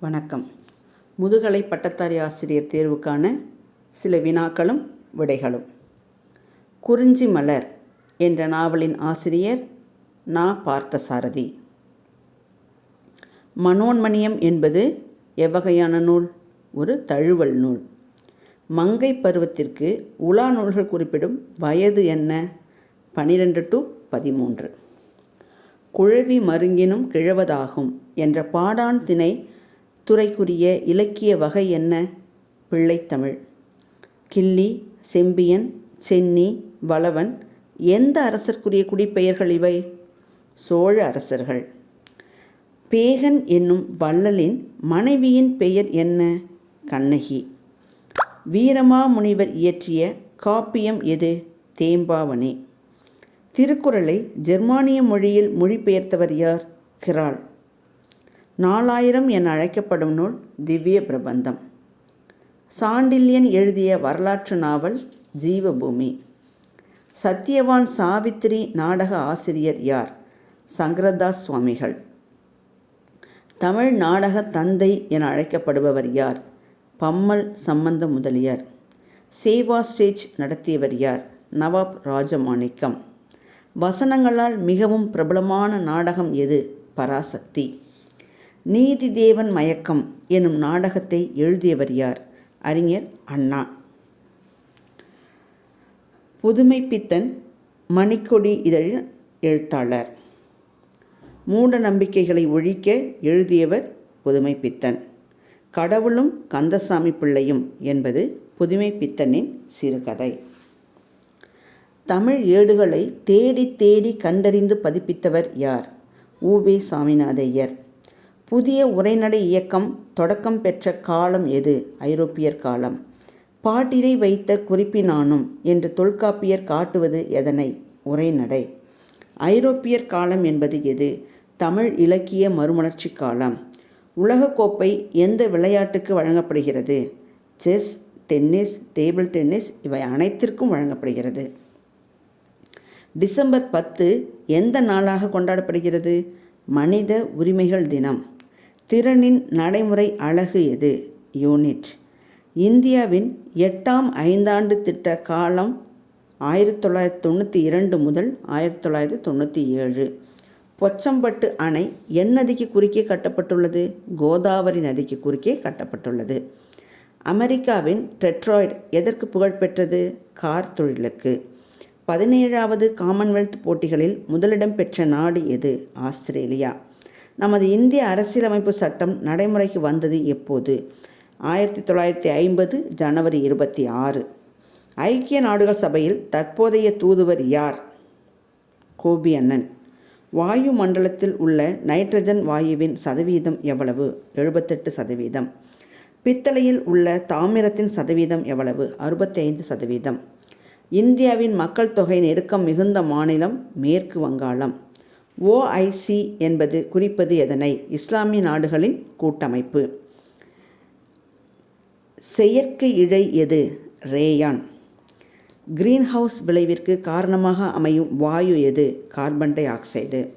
வணக்கம். முதுகலை பட்டதாரி ஆசிரியர் தேர்வுக்கான சில வினாக்களும் விடைகளும். குறிஞ்சி மலர் என்ற நாவலின் ஆசிரியர் நா. பார்த்தசாரதி. மனோன்மணியம் என்பது எவ்வகையான நூல்? ஒரு தழுவல் நூல். மங்கை பருவத்திற்கு உலா நூல்கள் குறிப்பிடும் வயது என்ன? பனிரெண்டு டு பதிமூன்று. குழவி மருங்கினும் கிழவதாகும் என்ற பாடான் திணை துறைக்குரிய இலக்கிய வகை என்ன? பிள்ளைத்தமிழ். கிள்ளி செம்பியன் சென்னி வளவன் எந்த அரசர்க்குரிய குடிப்பெயர்கள் இவை? சோழ அரசர்கள். பேகன் என்னும் வள்ளலின் மனைவியின் பெயர் என்ன? கண்ணகி. வீரமாமுனிவர் இயற்றிய காப்பியம் எது? தேம்பாவனே திருக்குறளை ஜெர்மானிய மொழியில் மொழிபெயர்த்தவர் யார்? கிரால். நாலாயிரம் என அழைக்கப்படும் நூல் திவ்ய பிரபந்தம். சாண்டில்யன் எழுதிய வரலாற்று நாவல் ஜீவபூமி. சத்யவான் சாவித்திரி நாடக ஆசிரியர் யார்? சங்கரதாஸ் சுவாமிகள். தமிழ் நாடக தந்தை என அழைக்கப்படுபவர் யார்? பம்மல் சம்பந்த முதலியார். சேவா ஸ்டேஜ் நடத்தியவர் யார்? நவாப் ராஜமாணிக்கம். வசனங்களால் மிகவும் பிரபலமான நாடகம் எது? பராசக்தி. நீதி தேவன் மயக்கம் எனும் நாடகத்தை எழுதியவர் யார்? அறிஞர் அண்ணா. புதுமைப்பித்தன் மணிக்கொடி இதழின் எழுத்தாளர். மூட நம்பிக்கைகளை ஒழிக்க எழுதியவர் புதுமைப்பித்தன் கடவுளும் கந்தசாமி பிள்ளையும் என்பது புதுமைப்பித்தனின் சிறுகதை. தமிழ் ஏடுகளை தேடி தேடி கண்டறிந்து பதிப்பித்தவர் யார்? ஊவே சாமிநாதையர். புதிய உரைநடை இயக்கம் தொடக்கம் பெற்ற காலம் எது? ஐரோப்பியர் காலம். பாட்டிலை வைத்த குறிப்பினானும் என்று தொல்காப்பியர் காட்டுவது எதனை? உரைநடை. ஐரோப்பியர் காலம் என்பது எது? தமிழ் இலக்கிய மறுமலர்ச்சி காலம். உலகக்கோப்பை எந்த விளையாட்டுக்கு வழங்கப்படுகிறது? செஸ் டென்னிஸ் டேபிள் டென்னிஸ் இவை அனைத்திற்கும் வழங்கப்படுகிறது. டிசம்பர் பத்து எந்த நாளாக கொண்டாடப்படுகிறது? மனித உரிமைகள் தினம். திறனின் நடைமுறை அழகு எது? யூனிட். இந்தியாவின் எட்டாம் ஐந்தாண்டு திட்ட காலம் ஆயிரத்தி தொள்ளாயிரத்தி தொண்ணூற்றி இரண்டு முதல் ஆயிரத்தி தொள்ளாயிரத்தி தொண்ணூற்றி ஏழு. பொச்சம்பட்டு அணை என் நதிக்கு குறுக்கே கட்டப்பட்டுள்ளது? கோதாவரி நதிக்கு குறுக்கே கட்டப்பட்டுள்ளது. அமெரிக்காவின் டெட்ராய்டு எதற்கு புகழ்பெற்றது கார் தொழிலுக்கு. பதினேழாவது காமன்வெல்த் போட்டிகளில் முதலிடம் பெற்ற நாடு எது? ஆஸ்திரேலியா. நமது இந்திய அரசியலமைப்பு சட்டம் நடைமுறைக்கு வந்தது எப்போது? ஆயிரத்தி தொள்ளாயிரத்தி ஐம்பது ஜனவரி இருபத்தி ஆறு. ஐக்கிய நாடுகள் சபையில் தற்போதைய தூதுவர் யார்? கோபி அண்ணன். வாயு மண்டலத்தில் உள்ள நைட்ரஜன் வாயுவின் சதவீதம் எவ்வளவு? எழுபத்தெட்டு சதவீதம். பித்தளையில் உள்ள தாமிரத்தின் சதவீதம் எவ்வளவு? அறுபத்தைந்து சதவீதம். இந்தியாவின் மக்கள் தொகை நெருக்கம் மிகுந்த மாநிலம் மேற்கு வங்காளம். ஓஐசி என்பது குறிப்பது எதனை? இஸ்லாமிய நாடுகளின் கூட்டமைப்பு. செயற்கை இழை எது? ரேயான். கிரீன்ஹவுஸ் விளைவிற்கு காரணமாக அமையும் வாயு எது? Carbon dioxide.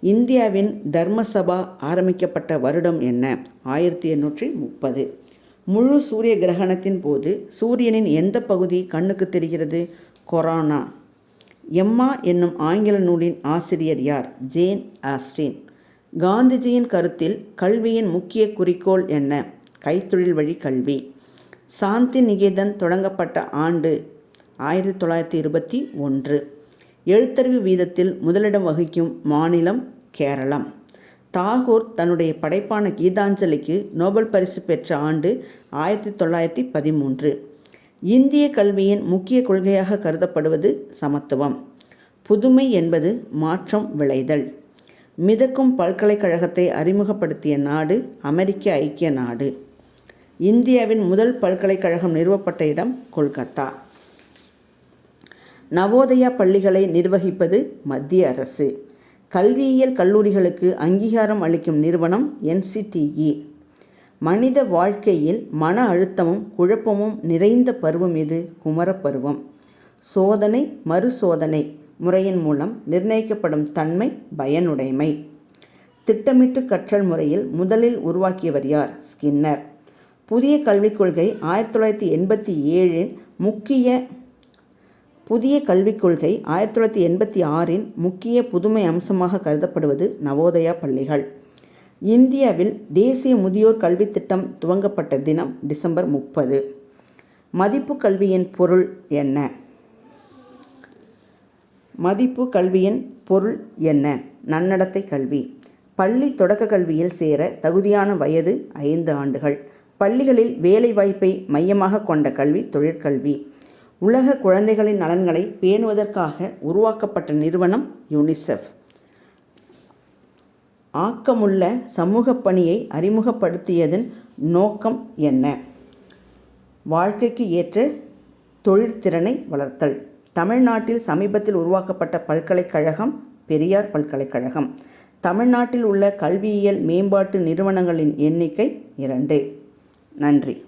இந்தியாவின் தர்மசபா ஆரம்பிக்கப்பட்ட வருடம் என்ன? ஆயிரத்தி எண்ணூற்றி முப்பது. முழு சூரிய கிரகணத்தின் போது சூரியனின் எந்த பகுதி கண்ணுக்கு தெரிகிறது? கொரோனா. எம்மா என்னும் ஆங்கில நூலின் ஆசிரியர் யார்? Jane Austen. காந்திஜியின் கருத்தில் கல்வியின் முக்கிய குறிக்கோள் என்ன? கைத்தொழில் வழி கல்வி. சாந்தி நிகேதன் தொடங்கப்பட்ட ஆண்டு ஆயிரத்தி தொள்ளாயிரத்தி இருபத்தி ஒன்று. எழுத்தறிவு வீதத்தில் முதலிடம் வகிக்கும் மாநிலம் கேரளம். தாகூர் தன்னுடைய படைப்பான கீதாஞ்சலிக்கு நோபல் பரிசு பெற்ற ஆண்டு ஆயிரத்தி தொள்ளாயிரத்தி பதிமூன்று. இந்திய கல்வியின் முக்கிய கொள்கையாக கருதப்படுவது சமத்துவம். புதுமை என்பது மாற்றம் விளைதல். மிதக்கும் பல்கலைக்கழகத்தை அறிமுகப்படுத்திய நாடு அமெரிக்க ஐக்கிய நாடு. இந்தியாவின் முதல் பல்கலைக்கழகம் நிறுவப்பட்ட இடம் கொல்கத்தா. நவோதயா பள்ளிகளை நிர்வகிப்பது மத்திய அரசு. கல்வியியல் கல்லூரிகளுக்கு அங்கீகாரம் அளிக்கும் நிறுவனம் என்சிடிஇ. மனித வாழ்க்கையில் மன அழுத்தமும் குழப்பமும் நிறைந்த பருவம் இது குமரப்பருவம் சோதனை மறுசோதனை முறையின் மூலம் நிர்ணயிக்கப்படும் தன்மை பயனுடைமை. திட்டமிட்டு கற்றல் முறையில் முதலில் உருவாக்கியவர் யார்? ஸ்கின்னர். புதிய கல்விக் கொள்கை ஆயிரத்தி தொள்ளாயிரத்தி எண்பத்தி ஏழின் முக்கிய புதிய கல்விக் கொள்கை ஆயிரத்தி தொள்ளாயிரத்தி எண்பத்தி ஆறின் முக்கிய புதுமை அம்சமாக கருதப்படுவது நவோதயா பள்ளிகள். இந்தியாவில் தேசிய முதியோர் கல்வித் திட்டம் துவங்கப்பட்ட தினம் டிசம்பர் முப்பது. மதிப்பு கல்வியின் பொருள் என்ன? மதிப்பு கல்வியின் பொருள் என்ன? நன்னடத்தை கல்வி. பள்ளி தொடக்க கல்வியில் சேர தகுதியான வயது ஐந்து ஆண்டுகள். பள்ளிகளில் வேலைவாய்ப்பை மையமாக கொண்ட கல்வி தொழிற்கல்வி. உலக குழந்தைகளின் நலன்களை பேணுவதற்காக உருவாக்கப்பட்ட நிறுவனம் யூனிசெஃப். ஆக்கமுள்ள சமூக பணியை அறிமுகப்படுத்தியதன் நோக்கம் என்ன? வாழ்க்கைக்கு ஏற்ற தொழிற்திறனை வளர்த்தல். தமிழ்நாட்டில் சமீபத்தில் உருவாக்கப்பட்ட பல்கலைக்கழகம் பெரியார் பல்கலைக்கழகம். தமிழ்நாட்டில் உள்ள கல்வியியல் மேம்பாட்டு நிறுவனங்களின் எண்ணிக்கை இரண்டு. நன்றி.